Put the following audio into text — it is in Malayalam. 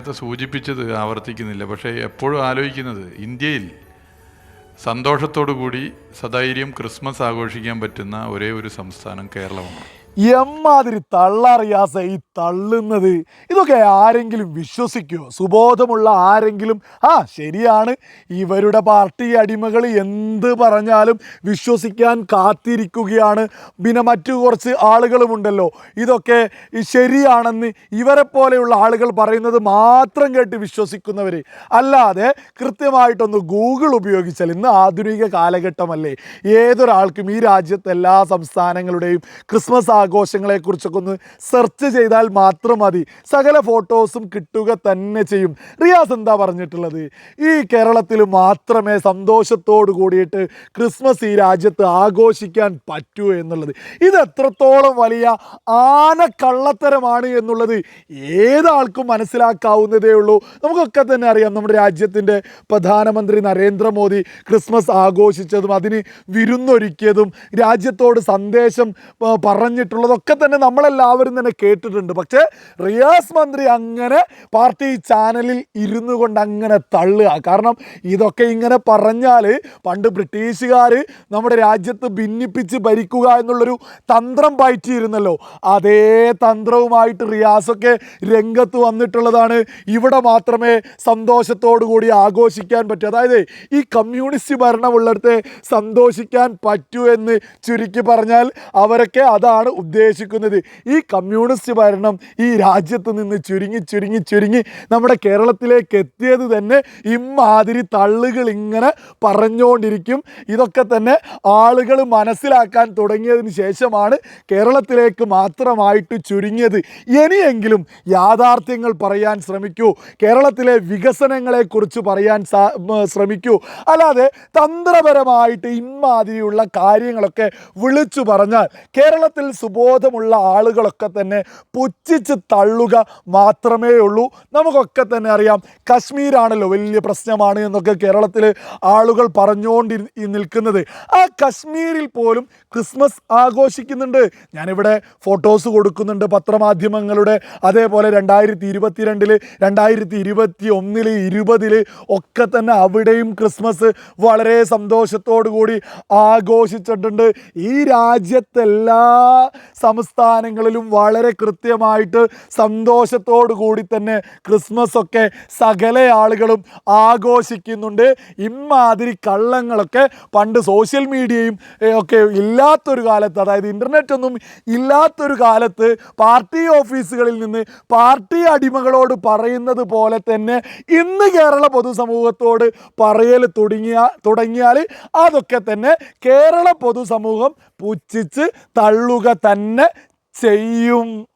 നേരത്തെ സൂചിപ്പിച്ചത് ആവർത്തിക്കുന്നില്ല. പക്ഷേ എപ്പോഴും ആലോചിക്കുന്നത് ഇന്ത്യയിൽ സന്തോഷത്തോടു കൂടി സധൈര്യം ക്രിസ്മസ് ആഘോഷിക്കാൻ പറ്റുന്ന ഒരേ ഒരു സംസ്ഥാനം കേരളമാണ്. എമ്മാതിരി തള്ളറിയാസ ഈ തള്ളുന്നത്. ഇതൊക്കെ ആരെങ്കിലും വിശ്വസിക്കുമോ സുബോധമുള്ള ആരെങ്കിലും? ആ ശരിയാണ്. ഇവരുടെ പാർട്ടി അടിമകൾ എന്ത് പറഞ്ഞാലും വിശ്വസിക്കാൻ കാത്തിരിക്കുകയാണ്. പിന്നെ മറ്റു കുറച്ച് ആളുകളുമുണ്ടല്ലോ ഇതൊക്കെ ശരിയാണെന്ന് ഇവരെ പോലെയുള്ള ആളുകൾ പറയുന്നത് മാത്രം കേട്ട് വിശ്വസിക്കുന്നവർ അല്ലാതെ കൃത്യമായിട്ടൊന്ന് ഗൂഗിൾ ഉപയോഗിച്ചാൽ ഇന്ന് ആധുനിക കാലഘട്ടമല്ലേ? ഏതൊരാൾക്കും ഈ രാജ്യത്തെ എല്ലാ സംസ്ഥാനങ്ങളുടെയും ക്രിസ്മസ് ആഘോഷങ്ങളെക്കുറിച്ചൊക്കെ ഒന്ന് സെർച്ച് ചെയ്താൽ മാത്രം മതി. സകല ഫോട്ടോസും കിട്ടുക തന്നെ ചെയ്യും. റിയാസ് എന്താ പറഞ്ഞിട്ടുള്ളത്? ഈ കേരളത്തിൽ മാത്രമേ സന്തോഷത്തോട് കൂടിയിട്ട് ക്രിസ്മസ് ഈ രാജ്യത്ത് ആഘോഷിക്കാൻ പറ്റൂ എന്നുള്ളത്. ഇത് എത്രത്തോളം വലിയ ആനക്കള്ളത്തരമാണ് എന്നുള്ളത് ഏതാൾക്കും മനസ്സിലാക്കാവുന്നതേ ഉള്ളൂ. നമുക്കൊക്കെ തന്നെ അറിയാം നമ്മുടെ രാജ്യത്തിന്റെ പ്രധാനമന്ത്രി നരേന്ദ്രമോദി ക്രിസ്മസ് ആഘോഷിച്ചതും അതിന് വിരുന്നൊരുക്കിയതും രാജ്യത്തോട് സന്ദേശം ആ, പറഞ്ഞിട്ടുള്ളതൊക്കെ തന്നെ നമ്മളെല്ലാവരും തന്നെ കേട്ടിട്ടുണ്ട്. പക്ഷേ റിയാസ് മന്ത്രി അങ്ങനെ പാർട്ടി ചാനലിൽ ഇരുന്നു കൊണ്ട് അങ്ങനെ തള്ളുക. കാരണം ഇതൊക്കെ ഇങ്ങനെ പറഞ്ഞാൽ പണ്ട് ബ്രിട്ടീഷുകാർ നമ്മുടെ രാജ്യത്ത് ഭിന്നിപ്പിച്ച് ഭരിക്കുക എന്നുള്ളൊരു തന്ത്രം പയറ്റിയിരുന്നല്ലോ. അതേ തന്ത്രവുമായിട്ട് റിയാസൊക്കെ രംഗത്ത് വന്നിട്ടുള്ളതാണ്. ഇവിടെ മാത്രമേ സന്തോഷത്തോടു കൂടി ആഘോഷിക്കാൻ പറ്റൂ. അതായത് ഈ കമ്മ്യൂണിസ്റ്റ് ഭരണമുള്ളിടത്തെ സന്തോഷിക്കാൻ പറ്റൂ എന്ന് ചുരുക്കി പറഞ്ഞാൽ അവരൊക്കെ അതാണ് ഉദ്ദേശിക്കുന്നത് ഈ കമ്മ്യൂണിസ്റ്റ് ഭരണം ഈ രാജ്യത്ത് നിന്ന് ചുരുങ്ങി ചുരുങ്ങി ചുരുങ്ങി നമ്മുടെ കേരളത്തിലേക്ക് എത്തിയത് തന്നെ ഇമ്മാതിരി തള്ളുകൾ ഇങ്ങനെ പറഞ്ഞുകൊണ്ടിരിക്കും. ഇതൊക്കെ തന്നെ ആളുകൾ മനസ്സിലാക്കാൻ തുടങ്ങിയതിന് ശേഷമാണ് കേരളത്തിലേക്ക് മാത്രമായിട്ട് ചുരുങ്ങിയത്. ഇനിയെങ്കിലും യാഥാർത്ഥ്യങ്ങൾ പറയാൻ ശ്രമിക്കൂ. കേരളത്തിലെ വികസനങ്ങളെക്കുറിച്ച് പറയാൻ ശ്രമിക്കൂ. അല്ലാതെ തന്ത്രപരമായിട്ട് ഇമാതിരിയുള്ള കാര്യങ്ങളൊക്കെ വിളിച്ചു പറഞ്ഞാൽ കേരളത്തിൽ സുബോധമുള്ള ആളുകളൊക്കെ തന്നെ പുച്ഛിച്ച് തള്ളുക മാത്രമേ ഉള്ളൂ നമുക്കൊക്കെ തന്നെ അറിയാം കശ്മീരാണല്ലോ വലിയ പ്രശ്നമാണ് എന്നൊക്കെ കേരളത്തിൽ ആളുകൾ പറഞ്ഞുകൊണ്ട് നിൽക്കുന്നത്. ആ കശ്മീരിൽ പോലും ക്രിസ്മസ് ആഘോഷിക്കുന്നുണ്ട്. ഞാനിവിടെ ഫോട്ടോസ് കൊടുക്കുന്നുണ്ട് പത്രമാധ്യമങ്ങളുടെ. അതേപോലെ രണ്ടായിരത്തി ഇരുപത്തിരണ്ടിൽ രണ്ടായിരത്തി ഇരുപത്തി ഒന്നിൽ ഇരുപതിൽ ഒക്കെ തന്നെ അവിടെയും ക്രിസ്മസ് വളരെ സന്തോഷത്തോടു കൂടി ആഘോഷിച്ചിട്ടുണ്ട്. ഈ രാജ്യത്തെല്ലാ സംസ്ഥാനങ്ങളിലും വളരെ കൃത്യമായിട്ട് സന്തോഷത്തോടു കൂടി തന്നെ ക്രിസ്മസ് ഒക്കെ സകല ആളുകളും ആഘോഷിക്കുന്നുണ്ട്. ഇമാതിരി കള്ളങ്ങളൊക്കെ പണ്ട് സോഷ്യൽ മീഡിയയും ഒക്കെ ഇല്ലാത്തൊരു കാലത്ത് അതായത് ഇന്റർനെറ്റ് ഒന്നും ഇല്ലാത്തൊരു കാലത്ത് പാർട്ടി ഓഫീസുകളിൽ നിന്ന് പാർട്ടി അടിമകളോട് പറയുന്നത് പോലെ തന്നെ ഇന്ന് കേരള പൊതുസമൂഹത്തോട് പറയൽ തുടങ്ങിയ തുടങ്ങിയാൽ അതൊക്കെ തന്നെ കേരള പൊതുസമൂഹം പുച്ഛിച്ച് തള്ളുക തന്നെ ചെയ്യും.